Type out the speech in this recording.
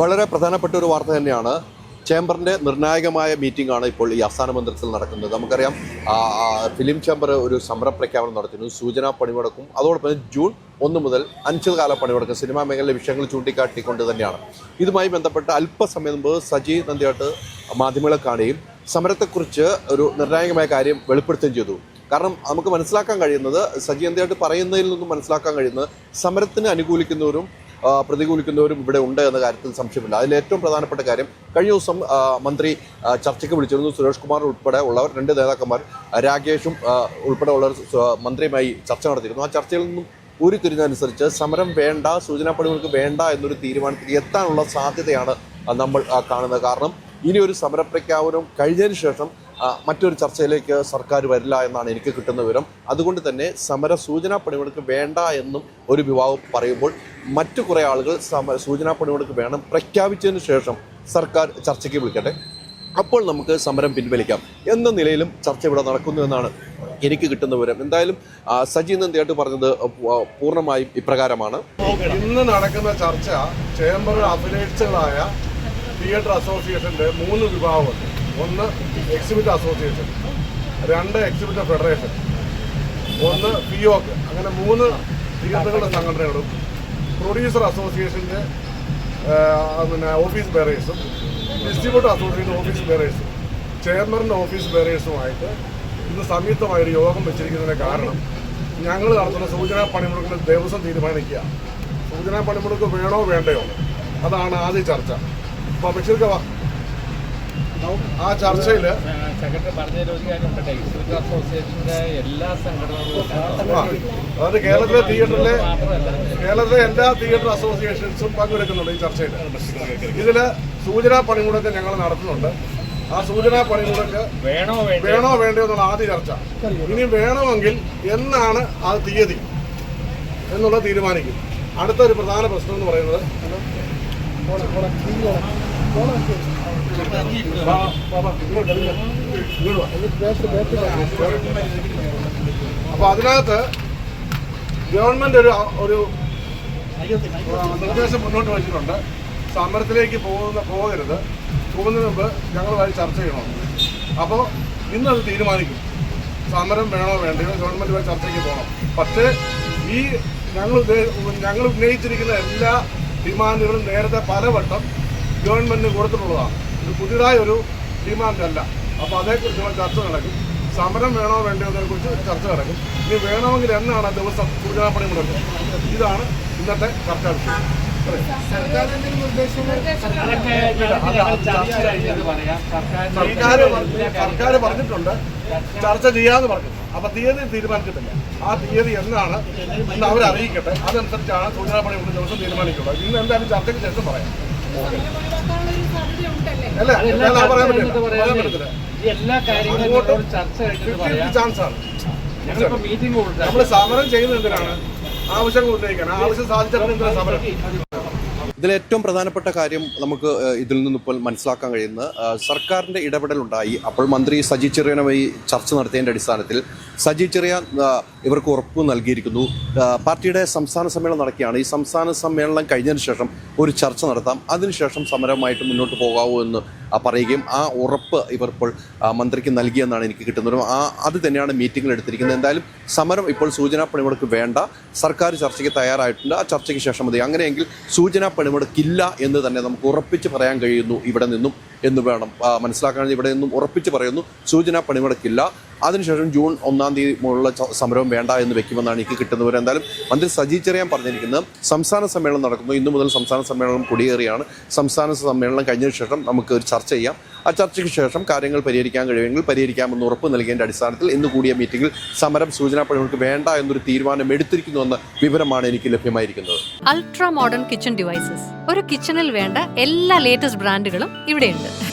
വളരെ പ്രധാനപ്പെട്ട ഒരു വാർത്ത തന്നെയാണ്. ചേംബറിന്റെ നിർണായകമായ മീറ്റിംഗ് ആണ് ഇപ്പോൾ ഈ ആസ്ഥാന മന്ദിരത്തിൽ നടക്കുന്നത്. നമുക്കറിയാം ഫിലിം ചേംബർ ഒരു സമരപ്രഖ്യാപനം നടത്തുന്നു സൂചനാ പണിമുടക്കും. അതോടൊപ്പം ജൂൺ ഒന്ന് മുതൽ അഞ്ചു കാല പണിമുടക്കും. സിനിമാ മേഖലയിലെ വിഷയങ്ങൾ ചൂണ്ടിക്കാട്ടിക്കൊണ്ട് തന്നെയാണ്. ഇതുമായി ബന്ധപ്പെട്ട് അല്പസമയം മുമ്പ് സജി നന്ദിയായിട്ട് മാധ്യമങ്ങളെ കാണുകയും സമരത്തെക്കുറിച്ച് ഒരു നിർണായകമായ കാര്യം വെളിപ്പെടുത്തുകയും ചെയ്തു. കാരണം നമുക്ക് മനസ്സിലാക്കാൻ കഴിയുന്നത് സജി നന്ദിയായിട്ട് പറയുന്നതിൽ നിന്നും മനസ്സിലാക്കാൻ കഴിയുന്നത് സമരത്തിന് അനുകൂലിക്കുന്നവരും പ്രതികൂലിക്കുന്നവരും ഇവിടെ ഉണ്ട് എന്ന കാര്യത്തിൽ സംശയമില്ല. അതിൽ ഏറ്റവും പ്രധാനപ്പെട്ട കാര്യം കഴിഞ്ഞ ദിവസം മന്ത്രി ചർച്ചയ്ക്ക് വിളിച്ചിരുന്നു സുരേഷ് കുമാർ ഉൾപ്പെടെ ഉള്ളവർ രണ്ട് നേതാക്കന്മാർ രാകേഷും ഉൾപ്പെടെ ഉള്ളവർ മന്ത്രിയുമായി ചർച്ച നടത്തിയിരുന്നു. ആ ചർച്ചയിൽ നിന്നും ഉരുത്തിരിഞ്ഞതനുസരിച്ച് സമരം വേണ്ട സൂചനാ പണികൾക്ക് വേണ്ട എന്നൊരു തീരുമാനത്തിൽ എത്താനുള്ള സാധ്യതയാണ് നമ്മൾ കാണുന്നത്. കാരണം ഇനി ഒരു സമരപ്രഖ്യാപനം കഴിഞ്ഞതിന് ശേഷം മറ്റൊരു ചർച്ചയിലേക്ക് സർക്കാർ വരില്ല എന്നാണ് എനിക്ക് കിട്ടുന്ന വിവരം. അതുകൊണ്ട് തന്നെ സമര സൂചനാ പണിമുടക്ക് വേണ്ട എന്നും ഒരു വിഭാഗം പറയുമ്പോൾ മറ്റു കുറേ ആളുകൾ സമര സൂചനാ പണിമുടക്ക് വേണം പ്രഖ്യാപിച്ചതിന് ശേഷം സർക്കാർ ചർച്ചയ്ക്ക് വിളിക്കട്ടെ. അപ്പോൾ നമുക്ക് സമരം പിൻവലിക്കാം. എന്ന നിലയിലും ചർച്ച ഇവിടെ നടക്കുന്നു എന്നാണ് എനിക്ക് കിട്ടുന്ന വിവരം. എന്തായാലും സജി നന്ദിയായിട്ട് പറഞ്ഞത് പൂർണമായും ഇപ്രകാരമാണ്. ഇന്ന് നടക്കുന്ന ചർച്ച ചേംബർ അഭിനയിച്ചതായ തിയേറ്റർ അസോസിയേഷന്റെ മൂന്ന് വിഭാഗമുണ്ട്. ഒന്ന് എക്സിബിറ്റ് അസോസിയേഷൻ രണ്ട് എക്സിബിറ്റ് ഫെഡറേഷൻ ഒന്ന് പിയോക്ക് അങ്ങനെ മൂന്ന് തിയേറ്ററുകളുടെ സംഘടനകളും പ്രൊഡ്യൂസർ അസോസിയേഷന്റെ പിന്നെ ഓഫീസ് ബെയറേഴ്സും ഡിസ്ട്രിബ്യൂട്ടർ അസോസിയേഷൻ ഓഫീസ് ബെയറേഴ്സും ചെയർമാന്റെ ഓഫീസ് ബെയറേഴ്സുമായിട്ട് ഇന്ന് സംയുക്തമായൊരു യോഗം വെച്ചിരിക്കുന്നതിന് കാരണം ഞങ്ങൾ നടത്തുന്ന സൂചനാ പണിമുടക്കിൽ ദിവസം തീരുമാനിക്കുക സൂചനാ പണിമുടക്ക് വേണോ വേണ്ടയോ അതാണ് ആദ്യ ചർച്ച അപ്പോൾ ബഷീർക്ക് വാ. ആ ചർച്ചയിൽ സെക്രട്ടറി പറഞ്ഞതിൽ ഒരു കാര്യമുണ്ട് അസോസിയേഷന്റെ എല്ലാ സംഘടനകളും അതായത് കേരളത്തിലെ തിയേറ്ററിലെ കേരളത്തിലെ എല്ലാ തിയേറ്റർ അസോസിയേഷൻസും പങ്കെടുക്കുന്നുണ്ട് ഈ ചർച്ചയിൽ ഇതിൽ സൂചനാ പണിമുടക്ക് ഞങ്ങൾ നടത്തുന്നുണ്ട്. ആ സൂചനാ പണിമുടക്ക് വേണോ വേണ്ടോ വേണോ വേണ്ടയോ എന്നുള്ള ആദ്യ ചർച്ച. ഇനി വേണമെങ്കിൽ എന്നാണ് ആ തീയതി എന്നുള്ളത് തീരുമാനിക്കും. അടുത്ത ഒരു പ്രധാന പ്രശ്നം എന്ന് പറയുന്നത് വാ, വാ, വാ, ഇങ്ങോട്ട്, ഇങ്ങോട്ട് വാ. അപ്പൊ അതിനകത്ത് ഗവൺമെന്റ് ഒരു ഒരു നിർദ്ദേശം മുന്നോട്ട് വെച്ചിട്ടുണ്ട്. സമരത്തിലേക്ക് പോകുന്ന പോകരുത്. പോകുന്നതിന് മുമ്പ് ഞങ്ങളുമായി ചർച്ച ചെയ്യണം. അപ്പോൾ ഇന്നത് തീരുമാനിക്കും. സമരം വേണോ വേണ്ടയോ? ഗവൺമെന്റുമായി ചർച്ചയ്ക്ക് പോകണം. പക്ഷേ ഈ ഞങ്ങൾ ഞങ്ങൾ ഉന്നയിച്ചിരിക്കുന്ന എല്ലാ ഡിമാൻഡുകളും നേരത്തെ പലവട്ടം ഗവൺമെന്റിന് കൊടുത്തിട്ടുള്ളതാണ്. ഇത് പുതിയതായ ഒരു ഡിമാൻഡ് അല്ല അപ്പോൾ അതേക്കുറിച്ചുള്ള ചർച്ച നടക്കും. സമരം വേണോ വേണ്ടോ എന്നതിനെക്കുറിച്ച് ചർച്ച നടക്കും. ഇനി വേണമെങ്കിൽ എന്നാണ് ദിവസം സൂചനാപ്പണി മുടക്കുക? ഇതാണ് ഇന്നത്തെ ചർച്ചാ വിഷയം. സർക്കാർ പറഞ്ഞിട്ടുണ്ട്. ചർച്ച ചെയ്യാന്ന് പറഞ്ഞു. അപ്പൊ തീയതി തീരുമാനിച്ചിട്ടില്ല ആ തീയതി എന്നാണ് ഇന്ന് അവരറിയിക്കട്ടെ. അറിയിക്കട്ടെ അതനുസരിച്ചാണ് സൂചനാപ്പണി ദിവസം തീരുമാനിക്കുന്നത്. ഇന്ന് എന്തായാലും ചർച്ചയ്ക്ക് ശേഷം പറയാം. അല്ല എന്നാലും പറയാൻ പറ്റില്ല. പറയാൻ പറ്റത്തില്ല ഈ എല്ലാ കാര്യങ്ങളും അങ്ങോട്ട് ഞങ്ങളോട് ചർച്ച കഴിഞ്ഞിട്ട് പറയാം. ചാൻസ് ആണ്. നമ്മൾ സമരം ചെയ്യുന്നത് എന്തിനാണ്? ആവശ്യങ്ങൾ ഉന്നയിക്കാൻ. ആവശ്യം സാധിച്ചാൽ സമരം? ഇതിൽ ഏറ്റവും പ്രധാനപ്പെട്ട കാര്യം നമുക്ക് ഇതിൽ നിന്ന് ഇപ്പോൾ മനസ്സിലാക്കാൻ കഴിയുന്നത് സർക്കാരിന്റെ ഇടപെടലുണ്ടായി. അപ്പോൾ മന്ത്രി സജി ചെറിയനുമായി ചർച്ച നടത്തിയതിന്റെ അടിസ്ഥാനത്തിൽ സജി ചെറിയ ഇവർക്ക് ഉറപ്പ് നൽകിയിരിക്കുന്നു. പാർട്ടിയുടെ സംസ്ഥാന സമ്മേളനം നടക്കുകയാണ്. ഈ സംസ്ഥാന സമ്മേളനം കഴിഞ്ഞതിന് ശേഷം ഒരു ചർച്ച നടത്താം. അതിനുശേഷം സമരമായിട്ട് മുന്നോട്ട് പോകാവൂ എന്ന് പറയുകയും ആ ഉറപ്പ് ഇവർ ഇപ്പോൾ മന്ത്രിക്ക് നൽകിയെന്നാണ് എനിക്ക് കിട്ടുന്നത്. ആ അത് തന്നെയാണ് മീറ്റിംഗിൽ എടുത്തിരിക്കുന്നത്. എന്തായാലും സമരം ഇപ്പോൾ സൂചനാ പണിമുടക്ക് വേണ്ട. സർക്കാർ ചർച്ചയ്ക്ക് തയ്യാറായിട്ടുണ്ട്. ആ ചർച്ചയ്ക്ക് ശേഷം മതി. അങ്ങനെയെങ്കിൽ സൂചനാ പണിമുടക്കില്ല എന്ന് തന്നെ നമുക്ക് ഉറപ്പിച്ച് പറയാൻ കഴിയുന്നു ഇവിടെ നിന്നും എന്ന് വേണം മനസ്സിലാക്കാൻ ഇവിടെ നിന്നും ഉറപ്പിച്ച് പറയുന്നു. സൂചനാ പണിമുടക്കില്ല. അതിനുശേഷം ജൂൺ ഒന്നാം തീയതി മുതലുള്ള ച- സമരവും വേണ്ട എന്ന് വെക്കുമെന്നാണ് എനിക്ക് കിട്ടുന്നവർ എന്തായാലും മന്ത്രി സജി ചെറിയാൻ പറഞ്ഞിരിക്കുന്നത് സംസ്ഥാന സമ്മേളനം നടക്കുന്നു. ഇന്നു മുതൽ സംസ്ഥാന സമ്മേളനം കൊടിയേറിയാണ്. സംസ്ഥാന സമ്മേളനം കഴിഞ്ഞ ശേഷം നമുക്ക് ഒരു ചർച്ച ചെയ്യാം. ആ ചർച്ചയ്ക്ക് ശേഷം കാര്യങ്ങൾ പരിഹരിക്കാൻ കഴിയുമെങ്കിൽ പരിഹരിക്കാമെന്ന് ഉറപ്പ് നൽകിയതിന്റെ അടിസ്ഥാനത്തിൽ ഇന്ന് കൂടിയ മീറ്റിംഗിൽ സമരം സൂചനാ പണികൾക്ക് വേണ്ട എന്നൊരു തീരുമാനം എടുത്തിരിക്കുന്നുവെന്ന വിവരമാണ് എനിക്ക് ലഭ്യമായിരിക്കുന്നത്. Ultra modern kitchen devices. ഒരു കിച്ചണിൽ വേണ്ട എല്ലാ ലേറ്റസ്റ്റ് ബ്രാൻഡുകളും ഇവിടെയുണ്ട്.